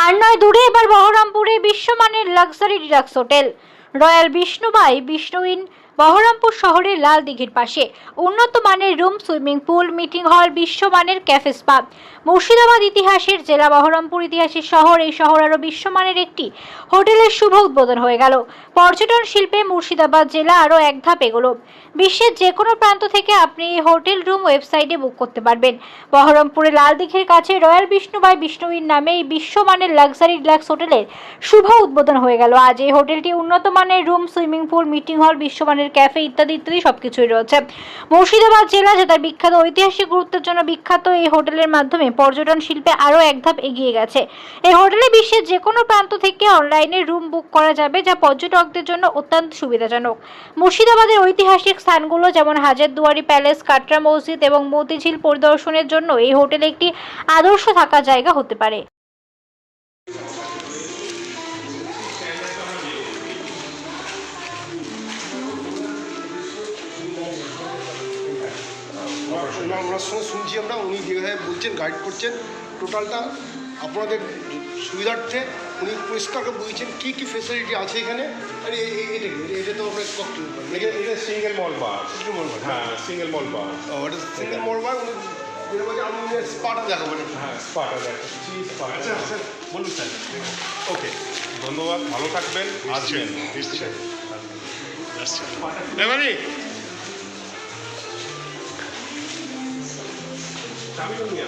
আর নয় দূরে এবার বহরমপুরে বিশ্বমানের luxury deluxe hotel. Royal Bishnu by Bishnu Inn Baharampur শহরের লাল দিঘির পাশে। উন্নত মানের রুম, সুইমিং পুল, মিটিং হল, বিশ্বমানের ক্যাফে স্পা। মুর্শিদাবাদ ইতিহাসের জেলা, বহরমপুর ইতিহাসের শহর, এই শহর আরও বিশ্বমানের একটি। হোটেলের শুভ উদ্বোধন হয়ে গেল। পর্যটন শিল্পে মুর্শিদাবাদ জেলা আরও এক ধাপ এগোলো। বিশ্বের যে কোনো প্রান্ত থেকে আপনি এই হোটেল রুম ওয়েবসাইটে বুক করতে পারবেন। বহরমপুরে লাল দিঘির কাছে রয়্যাল বিষ্ণুবাই বিষ্ণুইর নামে এই বিশ্বমানের লাক্সারি ডিলাক্স হোটেলের শুভ উদ্বোধন হয়ে গেল। আজ এই হোটেলটি উন্নত মানের রুম, সুইমিং পুল, মিটিং হল, বিশ্বমানের ক্যাফে ইত্যাদি ইত্যাদি সবকিছুই রয়েছে। মুর্শিদাবাদ জেলা যে তার বিখ্যাত ঐতিহাসিক গুরুত্বের জন্য বিখ্যাত এই হোটেলের মাধ্যমে পর্যটন শিল্পে আরও এক ধাপ এগিয়ে গেছে। এই হোটেলে বিশ্বের যে কোনো প্রান্ত থেকে অনলাইনে রুম বুক করা যাবে, যা পর্যটকদের জন্য অত্যন্ত সুবিধাজনক। মুর্শিদাবাদের ঐতিহাসিক স্থানগুলো যেমন হাজারদুয়ারি প্যালেস, কাটরা মসজিদ এবং মতিঝিল পরিদর্শনের জন্য এই হোটেল একটি আদর্শ থাকার জায়গা হতে পারে। ওনার ওনার সঙ্গে শুনছি আমরা উনি যেভাবে বলছেন গাইড করছেন টোটালটা আপনাদের সুবিধার্থে উনি পরিষ্কার করে বুঝছেন কী কী ফেসিলিটি আছে এখানে আর এটা এটা তো আমরা ককটেল এটা single malt bar Single malt bar? হ্যাঁ সিঙ্গেল মল বার ওটা সিঙ্গেল মল আমি উনি স্পাটা হ্যাঁ স্পাটা আচ্ছা বলুন স্যার ওকে ধন্যবাদ ভালো থাকবেন আসবেন এবারে চাবিটা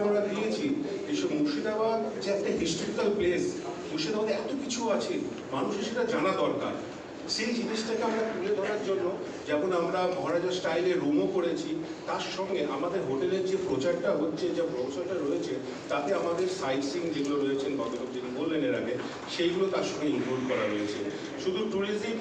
আমরা দিয়েছি। এইসব মুর্শিদাবাদ যে একটা হিস্টোরিক্যাল প্লেস মুর্শিদাবাদে এত কিছু আছে, মানুষের সেটা জানা দরকার। সেই জিনিসটাকে আমরা তুলে ধরার জন্য যেমন আমরা মহারাজা স্টাইলে রুমও করেছি, তার সঙ্গে আমাদের হোটেলের যে প্রচারটা হচ্ছে, যে প্রচারটা রয়েছে, তাতে আমাদের সাইট সিং যেগুলো রয়েছেন ভদ্রলোক যিনি বললেন এর আগে, সেইগুলো তার সঙ্গে ইনক্লুড করা রয়েছে। শুধু ট্যুরিজম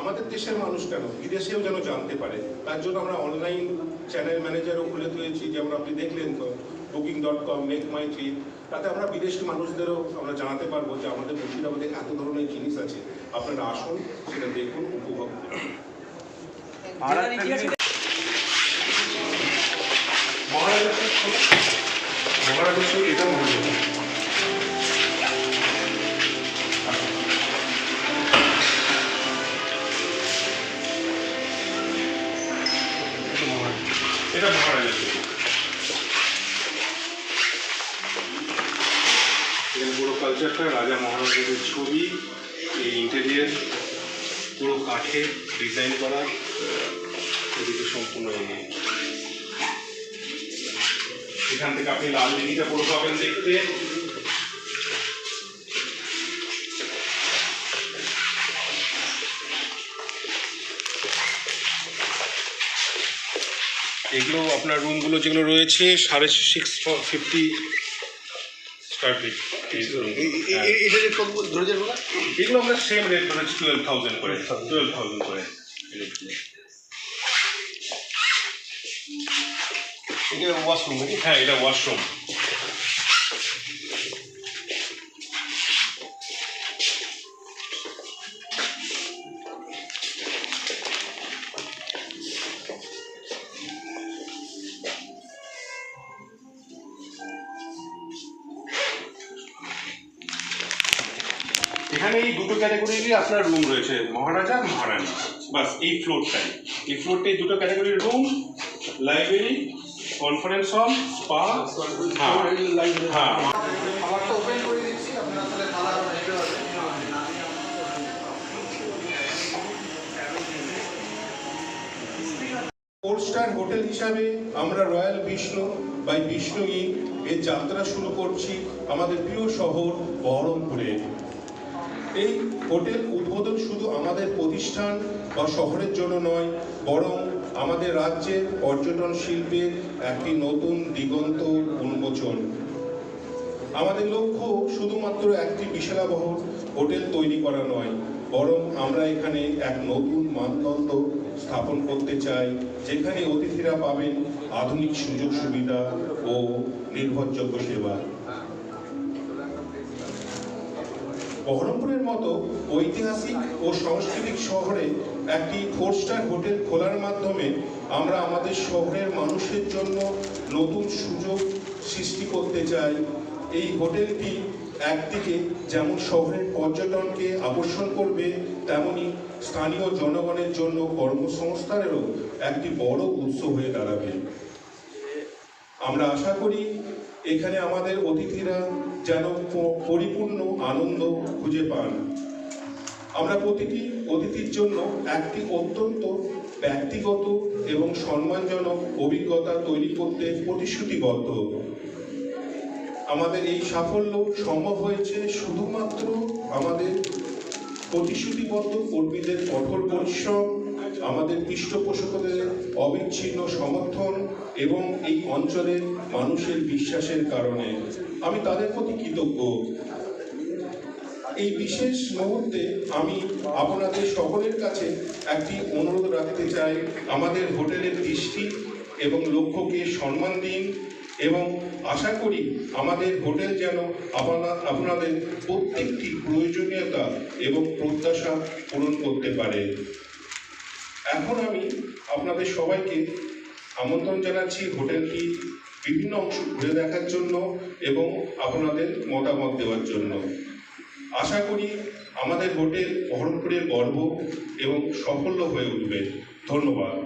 আমাদের দেশের মানুষ কেন? বিদেশেও যেন জানতে পারে। তার জন্য আমরা অনলাইন চ্যানেল ম্যানেজারও খুলে তুলেছি, যেমন আপনি দেখলেন তো Booking dot com Make My Trip তাতে আমরা বিদেশি মানুষদেরও আমরা জানাতে পারব যে আমাদের মুর্শিদাবাদে এত ধরনের জিনিস আছে। আপনারা আসুন সেটা দেখুন উপভোগ করুন। এটা মহারাজা এটা পুরো কালচারটা রাজা মহারাজাদের ছবি। এই ইন্টেরিয়ার পুরো কাঠে ডিজাইন করা, এদিকে সম্পূর্ণ এগিয়ে এখান থেকে আপনি লাল দিঘিটা পুরো পাবেন দেখতে। এগুলো আপনার রুমগুলো যেগুলো রয়েছে, সাড়ে সিক্স ফিফটি স্কোয়ার ফিট এটা যে কত ধরেছেন ওরা এগুলো আমরা সেম রেট ধরেছি টুয়েলভ থাউজেন্ড করে। টুয়েলভ থাউজেন্ড করে। এটা ওয়াশরুম নাকি? হ্যাঁ এটা ওয়াশরুম এখানে এই দুটো ক্যাটাগরিরই আপনার রুম রয়েছে। মহারাজা আর মহারানী। বাস এই ফ্লোরটাই এই ফ্লোরটাই দুটো ক্যাটাগরির room library conference hall spa হ্যাঁ। হ্যাঁ। ফোর স্টার হোটেল হিসাবে আমরা Royal Bishnu by Bishnu Inn এর যাত্রা শুরু করছি আমাদের প্রিয় শহর বহরমপুরে। এই হোটেল উদ্বোধন শুধু আমাদের প্রতিষ্ঠান বা শহরের জন্য নয়, বরং আমাদের রাজ্যের পর্যটন শিল্পের একটি নতুন দিগন্ত উন্মোচন। আমাদের লক্ষ্য শুধুমাত্র একটি বিশালাবহ হোটেল তৈরি করা নয়, বরং আমরা এখানে এক নতুন মানদণ্ড স্থাপন করতে চাই, যেখানে অতিথিরা পাবেন আধুনিক সুযোগ সুবিধা ও নির্ভরযোগ্য সেবা। বহরমপুরের মতো ঐতিহাসিক ও সাংস্কৃতিক শহরে একটি ফোর স্টার হোটেল খোলার মাধ্যমে আমরা আমাদের শহরের মানুষের জন্য নতুন সুযোগ সৃষ্টি করতে চাই। এই হোটেলটি একদিকে যেমন শহরের পর্যটনকে আকর্ষণ করবে, তেমনি স্থানীয় জনগণের জন্য কর্মসংস্থানেরও একটি বড় উৎস হয়ে দাঁড়াবে। আমরা আশা করি এখানে আমাদের অতিথিরা যেন পরিপূর্ণ আনন্দ খুঁজে পান। আমরা প্রতিটি অতিথির জন্য একটি অত্যন্ত ব্যক্তিগত এবং সম্মানজনক অভিজ্ঞতা তৈরি করতে প্রতিশ্রুতিবদ্ধ। আমাদের এই সাফল্য সম্ভব হয়েছে শুধুমাত্র আমাদের প্রতিশ্রুতিবদ্ধ কর্মীদের কঠোর পরিশ্রম আমাদের পৃষ্ঠপোষকদের অবিচ্ছিন্ন সমর্থন এবং এই অঞ্চলের মানুষের বিশ্বাসের কারণে আমি তাদের প্রতি কৃতজ্ঞ। এই বিশেষ মুহূর্তে আমি আপনাদের সকলের কাছে একটি অনুরোধ রাখতে চাই। আমাদের হোটেলের দৃষ্টি এবং লক্ষ্যকে সম্মান দিন এবং আশা করি আমাদের হোটেল যেন আপনা আপনাদের প্রত্যেকটি প্রয়োজনীয়তা এবং প্রত্যাশা পূরণ করতে পারে। এখন আমি আপনাদের সবাইকে আমন্ত্রণ জানাচ্ছি হোটেলটি বিভিন্ন অংশ ঘুরে দেখার জন্য এবং আপনাদের মতামত দেওয়ার জন্য। আশা করি আমাদের হোটেল বহরমপুরের গর্ব এবং সাফল্য হয়ে উঠবে। ধন্যবাদ।